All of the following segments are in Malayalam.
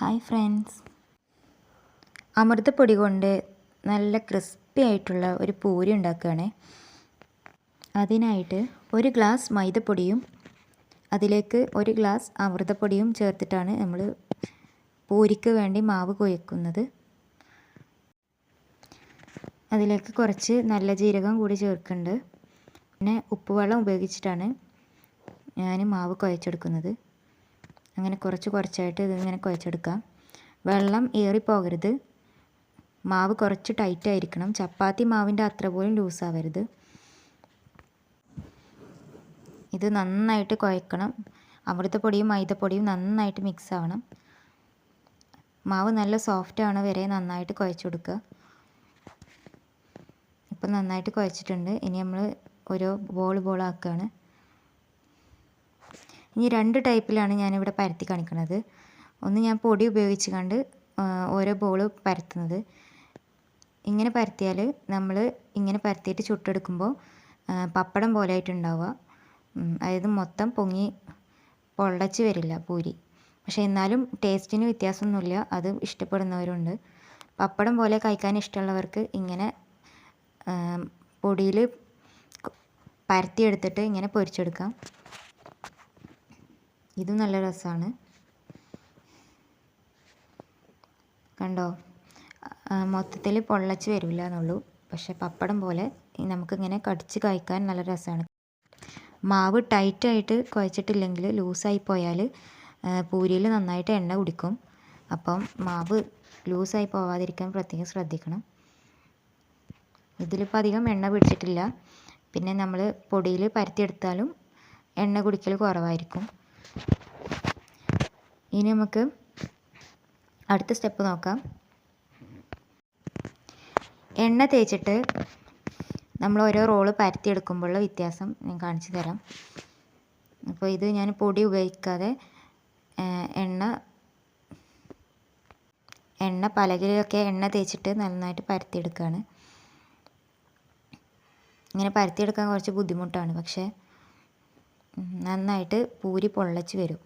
ഹായ് ഫ്രണ്ട്സ് അമൃതപ്പൊടി കൊണ്ട് നല്ല ക്രിസ്പി ആയിട്ടുള്ള ഒരു പൂരി ഉണ്ടാക്കുകയാണ്. അതിനായിട്ട് ഒരു ഗ്ലാസ് മൈദപ്പൊടിയും അതിലേക്ക് ഒരു ഗ്ലാസ് അമൃതപ്പൊടിയും ചേർത്തിട്ടാണ് നമ്മൾ പൂരിക്ക് വേണ്ടി മാവ് കുഴക്കുന്നത് അതിലേക്ക് കുറച്ച് നല്ല ജീരകം കൂടി ചേർക്കുന്നുണ്ട്. പിന്നെ ഉപ്പുവെള്ളം ഉപയോഗിച്ചിട്ടാണ് ഞാൻ മാവ് കുഴച്ചെടുക്കുന്നത്. അങ്ങനെ കുറച്ച് കുറച്ചായിട്ട് ഇതിങ്ങനെ കുഴച്ചെടുക്കാം. വെള്ളം ഏറിപ്പോകരുത്. മാവ് കുറച്ച് ടൈറ്റ് ആയിരിക്കണം. ചപ്പാത്തി മാവിന്റെ അത്ര പോലും ലൂസാവരുത് ഇത് നന്നായിട്ട് കുഴക്കണം. അമൃതപ്പൊടിയും മൈദപ്പൊടിയും നന്നായിട്ട് മിക്സ് ആവണം. മാവ് നല്ല സോഫ്റ്റ് ആണ്. വരെ നന്നായിട്ട് കുഴച്ചെടുക്കുക. ഇപ്പം നന്നായിട്ട് കുഴച്ചിട്ടുണ്ട്. ഇനി നമ്മൾ ഓരോ ബോൾ ആക്കുകയാണ്. ഇനി രണ്ട് ടൈപ്പിലാണ് ഞാനിവിടെ പരത്തി കാണിക്കുന്നത് ഒന്ന് ഞാൻ പൊടി ഉപയോഗിച്ച് കണ്ട് ഓരോ ബോൾ പരത്തുന്നത്. ഇങ്ങനെ പരത്തിയാൽ നമ്മൾ ഇങ്ങനെ പരത്തിയിട്ട് ചുട്ടെടുക്കുമ്പോൾ പപ്പടം പോലെ ആയിട്ടുണ്ടാവുക. അതായത് മൊത്തം പൊങ്ങി പൊള്ളച്ച് വരില്ല പൂരി. പക്ഷേ എന്നാലും ടേസ്റ്റിന് വ്യത്യാസമൊന്നുമില്ല അത് ഇഷ്ടപ്പെടുന്നവരുണ്ട്. പപ്പടം പോലെ കഴിക്കാൻ ഇഷ്ടമുള്ളവർക്ക് ഇങ്ങനെ പൊടിയിൽ പരത്തിയെടുത്തിട്ട് ഇങ്ങനെ പൊരിച്ചെടുക്കാം. ഇതും നല്ല രസമാണ് കണ്ടോ? മൊത്തത്തിൽ പൊള്ളച്ച് വരില്ല എന്നുള്ളൂ പക്ഷെ പപ്പടം പോലെ നമുക്കിങ്ങനെ കടിച്ച് കഴിക്കാൻ നല്ല രസമാണ് മാവ് ടൈറ്റായിട്ട് കുഴച്ചിട്ടില്ലെങ്കിൽ ലൂസായി പോയാൽ പൂരിയിൽ നന്നായിട്ട് എണ്ണ കുടിക്കും. അപ്പം മാവ് ലൂസായി പോവാതിരിക്കാൻ പ്രത്യേകം ശ്രദ്ധിക്കണം. ഇതിലിപ്പോൾ അധികം എണ്ണ പിടിച്ചിട്ടില്ല. പിന്നെ നമ്മൾ പൊടിയിൽ പരത്തിയെടുത്താലും എണ്ണ കുടിക്കൽ കുറവായിരിക്കും. ഇനി നമുക്ക് അടുത്ത സ്റ്റെപ്പ് നോക്കാം. എണ്ണ തേച്ചിട്ട് നമ്മൾ ഓരോ റോൾ പരത്തിയെടുക്കുമ്പോഴുള്ള വ്യത്യാസം ഞാൻ കാണിച്ചു തരാം. അപ്പോൾ ഇത് ഞാൻ പൊടി ഉപയോഗിക്കാതെ എണ്ണ എണ്ണ പലകിലൊക്കെ എണ്ണ തേച്ചിട്ട് നന്നായിട്ട് പരത്തിയെടുക്കുകയാണ് ഇങ്ങനെ പരത്തിയെടുക്കാൻ കുറച്ച് ബുദ്ധിമുട്ടാണ്. പക്ഷേ നന്നായിട്ട് പൂരി പൊള്ളച്ച് വരും.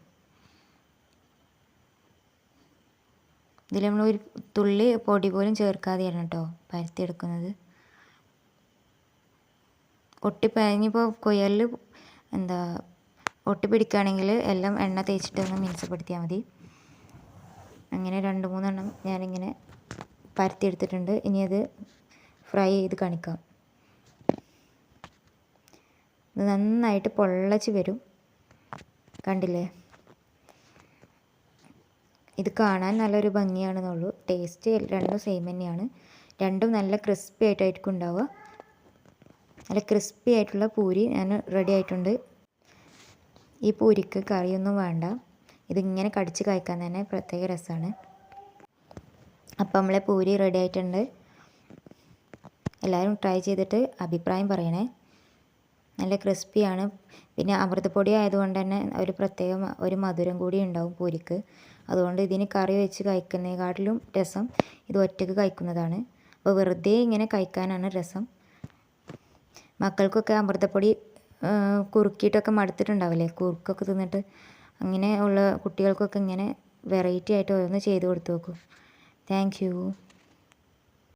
ഇതിൽ നമ്മൾ ഒരു തുള്ളി പൊടി പോലും ചേർക്കാതെയാണ് കേട്ടോ പരത്തിയെടുക്കുന്നത്. ഒട്ടിപ്പഴിഞ്ഞിപ്പോൾ കുയലിൽ എന്താ ഒട്ടി പിടിക്കുകയാണെങ്കിൽ എല്ലാം എണ്ണ തേച്ചിട്ട് ഒന്ന് മിനുസപ്പെടുത്തിയാൽ മതി. അങ്ങനെ രണ്ട് മൂന്നെണ്ണം ഞാനിങ്ങനെ പരത്തിയെടുത്തിട്ടുണ്ട്. ഇനി അത് ഫ്രൈ ചെയ്ത് കാണിക്കാം. നന്നായിട്ട് പൊള്ളച്ച് വരും. കണ്ടില്ലേ? ഇത് കാണാൻ നല്ലൊരു ഭംഗിയാണെന്നുള്ളൂ. ടേസ്റ്റ് രണ്ടും സെയിം തന്നെയാണ്. രണ്ടും നല്ല ക്രിസ്പി ആയിട്ടായിരിക്കും ഉണ്ടാവുക. നല്ല ക്രിസ്പി ആയിട്ടുള്ള പൂരി ഞാൻ റെഡി ആയിട്ടുണ്ട്. ഈ പൂരിക്ക് കറിയൊന്നും വേണ്ട. ഇതിങ്ങനെ കടിച്ച് കഴിക്കാൻ തന്നെ പ്രത്യേക രസമാണ്. അപ്പം നമ്മളെ പൂരി റെഡി ആയിട്ടുണ്ട്. എല്ലാവരും ട്രൈ ചെയ്തിട്ട് അഭിപ്രായം പറയണേ. നല്ല ക്രിസ്പിയാണ്. പിന്നെ അമൃതപ്പൊടി ആയതുകൊണ്ട് തന്നെ ഒരു പ്രത്യേക ഒരു മധുരം കൂടി ഉണ്ടാവും പൂരിക്ക്. അതുകൊണ്ട് ഇതിന് കറി വെച്ച് കഴിക്കുന്നതിനെക്കാട്ടിലും രസം ഇത് ഒറ്റയ്ക്ക് കഴിക്കുന്നതാണ്. അപ്പോൾ വെറുതെ ഇങ്ങനെ കഴിക്കാനാണ് രസം. മക്കൾക്കൊക്കെ അമൃതപ്പൊടി കുറുക്കിയിട്ടൊക്കെ മടുത്തിട്ടുണ്ടാവില്ലേ? കുറുക്കൊക്കെ തിന്നിട്ട് അങ്ങനെ ഉള്ള കുട്ടികൾക്കൊക്കെ ഇങ്ങനെ വെറൈറ്റി ആയിട്ട് ഓരോന്ന് ചെയ്ത് കൊടുത്തു നോക്കും. താങ്ക്